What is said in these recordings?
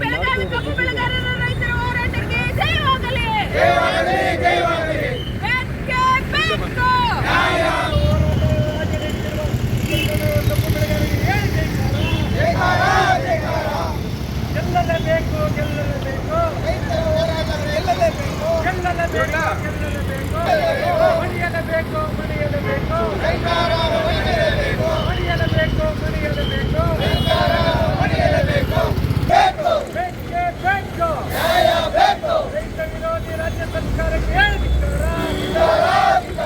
ಬೆಳಗಾವಿ ಕಬ್ಬು ಬೆಳೆಗಾರರ ರೈತರ ಹೋರಾಟಕ್ಕೆ ಜಯವಾಗಲಿ. ಬೇಕೇ ಬೇಕು ಗೆಲ್ಲಲೇಬೇಕು ಸರ್ಕಾರಕ್ಕೆ ಹೇಳಿದ್ದಾರೆ ರೈತ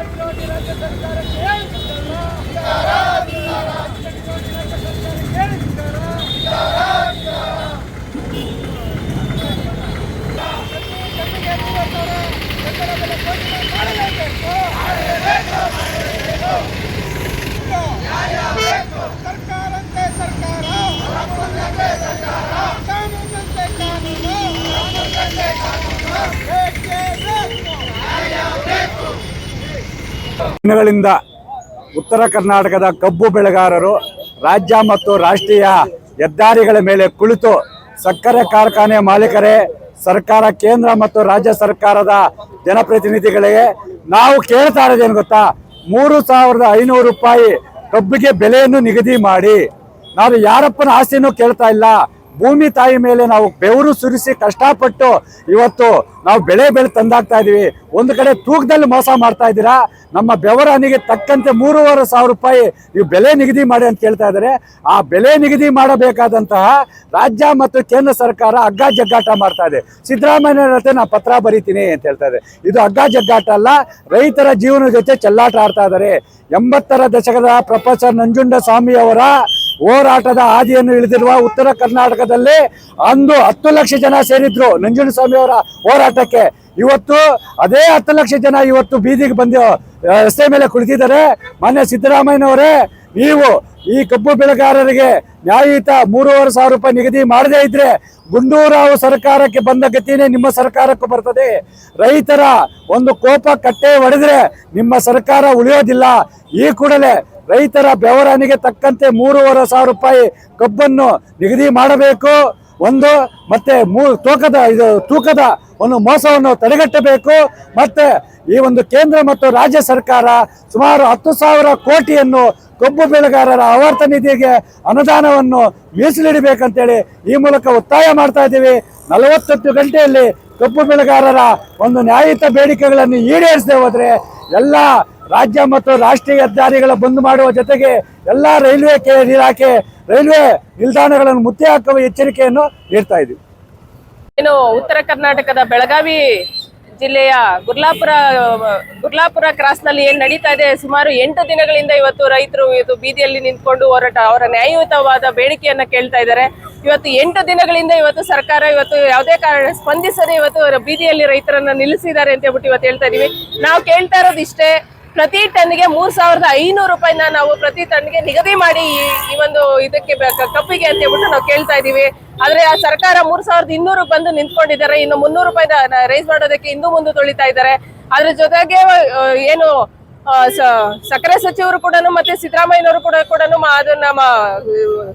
ವಿರೋಧಿ ರಾಜ್ಯ ಸರ್ಕಾರಕ್ಕೆ ಹೇಳಿದ್ದಾರೆ ರೈತ ವಿರೋಧಿ ರಾಜ್ಯ ಸರ್ಕಾರಕ್ಕೆ ಹೇಳಿದ್ದಾರೆ ಸರ್ಕಾರಂತೆ ಸರ್ಕಾರ ಕಾನೂನಂತೆ ಕಾನೂನು ಬೇಕೇ ಬೇಕು ದಿನಗಳಿಂದ ಉತ್ತರ ಕರ್ನಾಟಕದ ಕಬ್ಬು ಬೆಳೆಗಾರರು ರಾಜ್ಯ ಮತ್ತು ರಾಷ್ಟ್ರೀಯ ಹೆದ್ದಾರಿಗಳ ಮೇಲೆ ಕುಳಿತು ಸಕ್ಕರೆ ಕಾರ್ಖಾನೆ ಮಾಲೀಕರೇ, ಸರ್ಕಾರ, ಕೇಂದ್ರ ಮತ್ತು ರಾಜ್ಯ ಸರ್ಕಾರದ ಜನಪ್ರತಿನಿಧಿಗಳಿಗೆ ನಾವು ಕೇಳ್ತಾ ಇರೋದೇನು ಗೊತ್ತಾ? ಮೂರು ಸಾವಿರದ ಐನೂರು ರೂಪಾಯಿ ಕಬ್ಬಿಗೆ ಬೆಲೆಯನ್ನು ನಿಗದಿ ಮಾಡಿ. ನಾವು ಯಾರಪ್ಪನ ಆಸ್ತಿನೂ ಕೇಳ್ತಾ ಇಲ್ಲ. ಭೂಮಿ ತಾಯಿ ಮೇಲೆ ನಾವು ಬೆವರು ಸುರಿಸಿ ಕಷ್ಟಪಟ್ಟು ಇವತ್ತು ನಾವು ಬೆಳೆ ಬೆಳೆ ತಂದಾಗ್ತಾ ಇದೀವಿ. ಒಂದು ಕಡೆ ತೂಕದಲ್ಲಿ ಮೋಸ ಮಾಡ್ತಾ ಇದ್ದೀರಾ? ನಮ್ಮ ಬೆವರನಿಗೆ ತಕ್ಕಂತೆ ಮೂರುವರೆ ಸಾವಿರ ರೂಪಾಯಿ ನೀವು ಬೆಲೆ ನಿಗದಿ ಮಾಡಿ ಅಂತ ಕೇಳ್ತಾ ಇದ್ದಾರೆ. ಆ ಬೆಲೆ ನಿಗದಿ ಮಾಡಬೇಕಾದಂತಹ ರಾಜ್ಯ ಮತ್ತು ಕೇಂದ್ರ ಸರ್ಕಾರ ಹಗ್ಗ ಜಗ್ಗಾಟ ಮಾಡ್ತಾ ಇದೆ. ಸಿದ್ದರಾಮಯ್ಯ ಜೊತೆ ನಾ ಪತ್ರ ಬರೀತೀನಿ ಅಂತ ಹೇಳ್ತಾ ಇದೆ. ಇದು ಹಗ್ಗ ಜಗ್ಗಾಟ ಅಲ್ಲ, ರೈತರ ಜೀವನದ ಜೊತೆ ಚೆಲ್ಲಾಟ ಆಡ್ತಾ ಇದ್ದಾರೆ. ಎಂಬತ್ತರ ದಶಕದ ಪ್ರೊಫೆಸರ್ ನಂಜುಂಡ ಸ್ವಾಮಿ ಅವರ ಹೋರಾಟದ ಹಾದಿಯನ್ನು ಇಳಿದಿರುವ ಉತ್ತರ ಕರ್ನಾಟಕದಲ್ಲಿ ಅಂದು ಹತ್ತು ಲಕ್ಷ ಜನ ಸೇರಿದ್ರು. ನಂಜುಂಡ ಸ್ವಾಮಿ ಅವರ ಹೋರಾಟಕ್ಕೆ ಇವತ್ತು ಅದೇ ಹತ್ತು ಲಕ್ಷ ಜನ ಇವತ್ತು ಬೀದಿಗೆ ಬಂದು ರಸ್ತೆ ಮೇಲೆ ಕುಳಿತಿದ್ದಾರೆ. ಮಾನ್ಯ ಸಿದ್ದರಾಮಯ್ಯನವರೇ, ನೀವು ಈ ಕಬ್ಬು ಬೆಳೆಗಾರರಿಗೆ ನ್ಯಾಯಯುತ ಮೂರುವರೆ ಸಾವಿರ ರೂಪಾಯಿ ನಿಗದಿ ಮಾಡದೇ ಇದ್ರೆ ಗುಂಡೂರಾವ್ ಸರ್ಕಾರಕ್ಕೆ ಬಂದ ಗತಿನೇ ನಿಮ್ಮ ಸರ್ಕಾರಕ್ಕೂ ಬರ್ತದೆ. ರೈತರ ಒಂದು ಕೋಪ ಕಟ್ಟೆ ಹೊಡೆದ್ರೆ ನಿಮ್ಮ ಸರ್ಕಾರ ಉಳಿಯೋದಿಲ್ಲ. ಈ ಕೂಡಲೇ ರೈತರ ಬೆವರನಿಗೆ ತಕ್ಕಂತೆ ಮೂರುವರೆ ಸಾವಿರ ರೂಪಾಯಿ ಕಬ್ಬನ್ನು ನಿಗದಿ ಮಾಡಬೇಕು. ಒಂದು ಮತ್ತೆ ಮೂ ತೂಕದ, ಇದು ತೂಕದ ಒಂದು ಮೋಸವನ್ನು ತಡೆಗಟ್ಟಬೇಕು. ಮತ್ತೆ ಈ ಒಂದು ಕೇಂದ್ರ ಮತ್ತು ರಾಜ್ಯ ಸರ್ಕಾರ ಸುಮಾರು ಹತ್ತು ಸಾವಿರ ಕೋಟಿಯನ್ನು ಕಬ್ಬು ಬೆಳೆಗಾರರ ಆವರ್ತ ನಿಧಿಗೆ ಅನುದಾನವನ್ನು ಮೀಸಲಿಡಬೇಕಂತೇಳಿ ಈ ಮೂಲಕ ಒತ್ತಾಯ ಮಾಡ್ತಾ ಇದ್ದೀವಿ. ನಲವತ್ತತ್ತು ಗಂಟೆಯಲ್ಲಿ ಕಬ್ಬು ಬೆಳೆಗಾರರ ಒಂದು ನ್ಯಾಯಿತ ಬೇಡಿಕೆಗಳನ್ನು ಈಡೇರಿಸದೆ ಹೋದ್ರೆ ಎಲ್ಲ ರಾಜ್ಯ ಮತ್ತು ರಾಷ್ಟ್ರೀಯ ಹೆದ್ದಾರಿಗಳ ಬಂದ್ ಮಾಡುವ ಜೊತೆಗೆ ಎಲ್ಲ ರೈಲ್ವೆ ಇಲಾಖೆ, ರೈಲ್ವೆ ನಿಲ್ದಾಣಗಳನ್ನು ಮುತ್ತೆ ಹಾಕುವ ಎಚ್ಚರಿಕೆಯನ್ನು ನೀಡ್ತಾ ಇದ್ದೀವಿ. ಏನು ಉತ್ತರ ಕರ್ನಾಟಕದ ಬೆಳಗಾವಿ ಜಿಲ್ಲೆಯ ಗುರ್ಲಾಪುರ ಗುರ್ಲಾಪುರ ಕ್ರಾಸ್ನಲ್ಲಿ ಏನ್ ನಡೀತಾ ಇದೆ? ಸುಮಾರು ಎಂಟು ದಿನಗಳಿಂದ ಇವತ್ತು ರೈತರು ಇದು ಬೀದಿಯಲ್ಲಿ ನಿಂತ್ಕೊಂಡು ಹೋರಾಟ, ಅವರ ನ್ಯಾಯಯುತವಾದ ಬೇಡಿಕೆಯನ್ನ ಕೇಳ್ತಾ ಇದ್ದಾರೆ. ಇವತ್ತು ಎಂಟು ದಿನಗಳಿಂದ ಇವತ್ತು ಸರ್ಕಾರ ಇವತ್ತು ಯಾವುದೇ ಕಾರಣ ಸ್ಪಂದಿಸದೆ ಇವತ್ತು ಬೀದಿಯಲ್ಲಿ ರೈತರನ್ನ ನಿಲ್ಲಿಸಿದ್ದಾರೆ ಅಂತ ಹೇಳ್ಬಿಟ್ಟು ಇವತ್ತು ಹೇಳ್ತಾ ಇದೀವಿ. ನಾವು ಕೇಳ್ತಾ ಇರೋದು ಇಷ್ಟೇ, ಪ್ರತಿ ಟನ್ಗೆ ಮೂರ್ ಸಾವಿರದ ಐನೂರು ರೂಪಾಯಿನ ನಾವು ಪ್ರತಿ ಟನ್ಗೆ ನಿಗದಿ ಮಾಡಿ ಈ ಈ ಒಂದು ಇದಕ್ಕೆ ಕಪ್ಪಿಗೆ ಅಂತ ಹೇಳ್ಬಿಟ್ಟು ನಾವು ಕೇಳ್ತಾ ಇದೀವಿ. ಆದ್ರೆ ಆ ಸರ್ಕಾರ ಮೂರ್ ಸಾವಿರದ ಇನ್ನೂರು ಬಂದು ನಿಂತ್ಕೊಂಡಿದ್ದಾರೆ, ಇನ್ನು ಮುನ್ನೂರು ರೂಪಾಯಿ ರೈಸ್ ಮಾಡೋದಕ್ಕೆ ಇನ್ನೂ ಮುಂದೆ ತೊಳಿತಾ ಇದ್ದಾರೆ. ಅದ್ರ ಜೊತೆಗೆ ಏನು ಸಕ್ಕರೆ ಸಚಿವರು ಕೂಡ ಮತ್ತೆ ಸಿದ್ದರಾಮಯ್ಯನವರು ಕೂಡ ಕೂಡ ಅದನ್ನ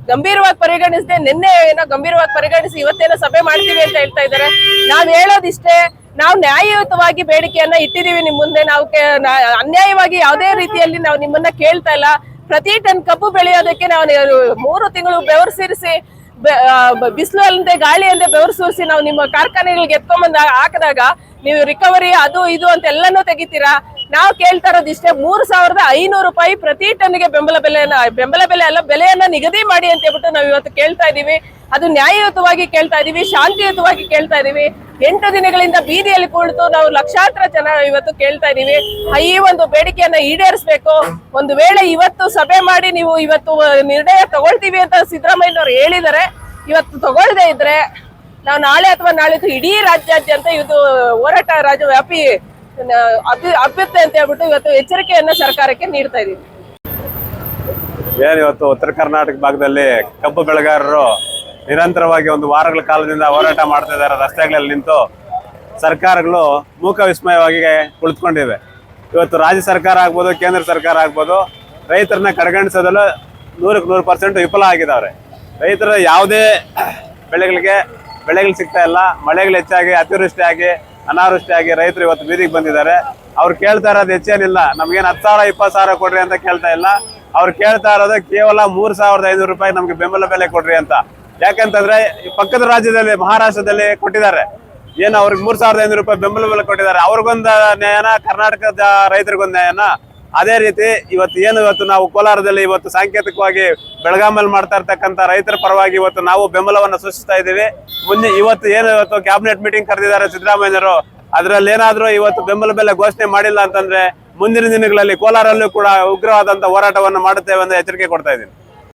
ಗಂಭೀರವಾಗಿ ಪರಿಗಣಿಸದೆ ನಿನ್ನೆ ಏನೋ ಗಂಭೀರವಾಗಿ ಪರಿಗಣಿಸಿ ಇವತ್ತೇನೋ ಸಭೆ ಮಾಡ್ತೀವಿ ಅಂತ ಹೇಳ್ತಾ ಇದ್ದಾರೆ. ನಾವ್ ಹೇಳೋದಿಷ್ಟೇ, ನಾವು ನ್ಯಾಯಯುತವಾಗಿ ಬೇಡಿಕೆಯನ್ನ ಇಟ್ಟಿದೀವಿ ನಿಮ್ ಮುಂದೆ. ನಾವು ಅನ್ಯಾಯವಾಗಿ ಯಾವುದೇ ರೀತಿಯಲ್ಲಿ ನಾವು ನಿಮ್ಮನ್ನ ಕೇಳ್ತಾ ಇಲ್ಲ. ಪ್ರತಿ ಟನ್ ಕಬ್ಬು ಬೆಳೆಯೋದಕ್ಕೆ ನಾವು ಮೂರು ತಿಂಗಳು ಬೆವರು ಸೇರಿಸಿ ಬಿಸಿಲು ಅಲ್ಲದೆ ಗಾಳಿ ಅಲ್ಲದೆ ಬೆವರು ಸೂರಿಸಿ ನಾವು ನಿಮ್ಮ ಕಾರ್ಖಾನೆಗಳಿಗೆ ಎತ್ಕೊಂಬಂದ ಹಾಕಿದಾಗ, ನೀವು ರಿಕವರಿ ಅದು ಇದು ಅಂತ ಎಲ್ಲಾನು ತೆಗಿತೀರಾ? ನಾವು ಕೇಳ್ತಾ ಇರೋದು ಇಷ್ಟೇ, ಮೂರು ಸಾವಿರದ ಐನೂರು ರೂಪಾಯಿ ಪ್ರತಿ ಟನ್ಗೆ ಬೆಂಬಲ ಬೆಲೆಯನ್ನ, ಬೆಂಬಲ ಬೆಲೆ ಅಲ್ಲ, ಬೆಲೆಯನ್ನ ನಿಗದಿ ಮಾಡಿ ಅಂತ ಹೇಳ್ಬಿಟ್ಟು ನಾವು ಇವತ್ತು ಕೇಳ್ತಾ ಇದೀವಿ. ಅದು ನ್ಯಾಯಯುತವಾಗಿ ಕೇಳ್ತಾ ಇದೀವಿ, ಶಾಂತಿಯುತವಾಗಿ ಕೇಳ್ತಾ ಇದೀವಿ. ಎಂಟು ದಿನಗಳಿಂದ ಬೀದಿಯಲ್ಲಿ ಕುಳಿತು ನಾವು ಲಕ್ಷಾಂತರ ಜನ ಇವತ್ತು ಕೇಳ್ತಾ ಇದೀವಿ. ಈ ಒಂದು ಬೇಡಿಕೆಯನ್ನ ಈಡೇರಿಸಬೇಕು. ಒಂದು ವೇಳೆ ಇವತ್ತು ಸಭೆ ಮಾಡಿ ನೀವು ಇವತ್ತು ನಿರ್ಣಯ ತಗೊಳ್ತೀವಿ ಅಂತ ಸಿದ್ದರಾಮಯ್ಯನವರು ಹೇಳಿದ್ದಾರೆ ಇವತ್ತು ತಗೊಳ್ದೆ ಇದ್ರೆ, ನಾವು ನಾಳೆ ಅಥವಾ ನಾಳಿದ್ದು ಇಡೀ ರಾಜ್ಯಾದ್ಯಂತ ಇದು ಹೋರಾಟ ರಾಜ್ಯ ವ್ಯಾಪಿ ಅಭಿ ಅಭ್ಯುತ್ತೆ ಅಂತ ಹೇಳ್ಬಿಟ್ಟು ಇವತ್ತು ಎಚ್ಚರಿಕೆಯನ್ನ ಸರ್ಕಾರಕ್ಕೆ ನೀಡ್ತಾ ಇದೀವಿ. ಏನಿವತ್ತು ಉತ್ತರ ಕರ್ನಾಟಕ ಭಾಗದಲ್ಲಿ ಕಬ್ಬು ಬೆಳೆಗಾರರು ನಿರಂತರವಾಗಿ ಒಂದು ವಾರಗಳ ಕಾಲದಿಂದ ಹೋರಾಟ ಮಾಡ್ತಾ ಇದ್ದಾರೆ, ರಸ್ತೆಗಳಲ್ಲಿ ನಿಂತು ಸರ್ಕಾರಗಳು ಮೂಕ ವಿಸ್ಮಯವಾಗಿ ಕುಳಿತುಕೊಂಡಿವೆ. ಇವತ್ತು ರಾಜ್ಯ ಸರ್ಕಾರ ಆಗ್ಬೋದು, ಕೇಂದ್ರ ಸರ್ಕಾರ ಆಗ್ಬೋದು, ರೈತರನ್ನ ಕಡೆಗಣಿಸೋದಲ್ಲ ನೂರಕ್ಕೆ ನೂರು ಪರ್ಸೆಂಟ್ ವಿಫಲ ಆಗಿದ್ದಾರೆ. ರೈತರ ಯಾವುದೇ ಬೆಳೆಗಳಿಗೆ, ಬೆಳೆಗಳು ಸಿಗ್ತಾ ಇಲ್ಲ, ಮಳೆಗಳು ಹೆಚ್ಚಾಗಿ ಅತಿವೃಷ್ಟಿ ಆಗಿ ಅನಾವೃಷ್ಟಿ ಆಗಿ ರೈತರು ಇವತ್ತು ಬೀದಿಗೆ ಬಂದಿದ್ದಾರೆ. ಅವ್ರು ಕೇಳ್ತಾ ಇರೋದು ಹೆಚ್ಚೇನಿಲ್ಲ. ನಮ್ಗೇನು ಹತ್ತು ಸಾವಿರ, ಇಪ್ಪತ್ತು ಸಾವಿರ ಕೊಡ್ರಿ ಅಂತ ಕೇಳ್ತಾ ಇಲ್ಲ. ಅವ್ರು ಕೇಳ್ತಾ ಇರೋದು ಕೇವಲ ಮೂರ್ ಸಾವಿರದ ಐನೂರು ರೂಪಾಯಿ ನಮ್ಗೆ ಬೆಂಬಲ ಬೆಲೆ ಕೊಡ್ರಿ ಅಂತ. ಯಾಕಂತಂದ್ರೆ ಪಕ್ಕದ ರಾಜ್ಯದಲ್ಲಿ, ಮಹಾರಾಷ್ಟ್ರದಲ್ಲಿ ಕೊಟ್ಟಿದ್ದಾರೆ. ಏನು ಅವ್ರಿಗೆ ಮೂರು ಸಾವಿರದ ಐನೂರು ರೂಪಾಯಿ ಬೆಂಬಲ ಬೆಲೆ ಕೊಟ್ಟಿದ್ದಾರೆ. ಅವ್ರಿಗೊಂದ ನ್ಯಾಯನ, ಕರ್ನಾಟಕದ ರೈತರಿಗೊಂದು ನ್ಯಾಯನ. ಅದೇ ರೀತಿ ಇವತ್ತು ಏನು ಇವತ್ತು ನಾವು ಕೋಲಾರದಲ್ಲಿ ಇವತ್ತು ಸಾಂಕೇತಿಕವಾಗಿ ಬೆಳಗಾಮಲ್ಲಿ ಮಾಡ್ತಾ ಇರ್ತಕ್ಕಂಥ ರೈತರ ಪರವಾಗಿ ಇವತ್ತು ನಾವು ಬೆಂಬಲವನ್ನು ಸೂಚಿಸ್ತಾ ಇದ್ದೀವಿ. ಮುಂದೆ ಇವತ್ತು ಏನು ಇವತ್ತು ಕ್ಯಾಬಿನೆಟ್ ಮೀಟಿಂಗ್ ಕರೆದಿದ್ದಾರೆ ಸಿದ್ದರಾಮಯ್ಯರು ಅದರಲ್ಲಿ ಏನಾದ್ರೂ ಇವತ್ತು ಬೆಂಬಲ ಬೆಲೆ ಘೋಷಣೆ ಮಾಡಿಲ್ಲ ಅಂತಂದ್ರೆ ಮುಂದಿನ ದಿನಗಳಲ್ಲಿ ಕೋಲಾರಲ್ಲೂ ಕೂಡ ಉಗ್ರವಾದಂತ ಹೋರಾಟವನ್ನು ಮಾಡುತ್ತೇವೆ ಅಂತ ಎಚ್ಚರಿಕೆ ಕೊಡ್ತಾ ಇದ್ದೀನಿ.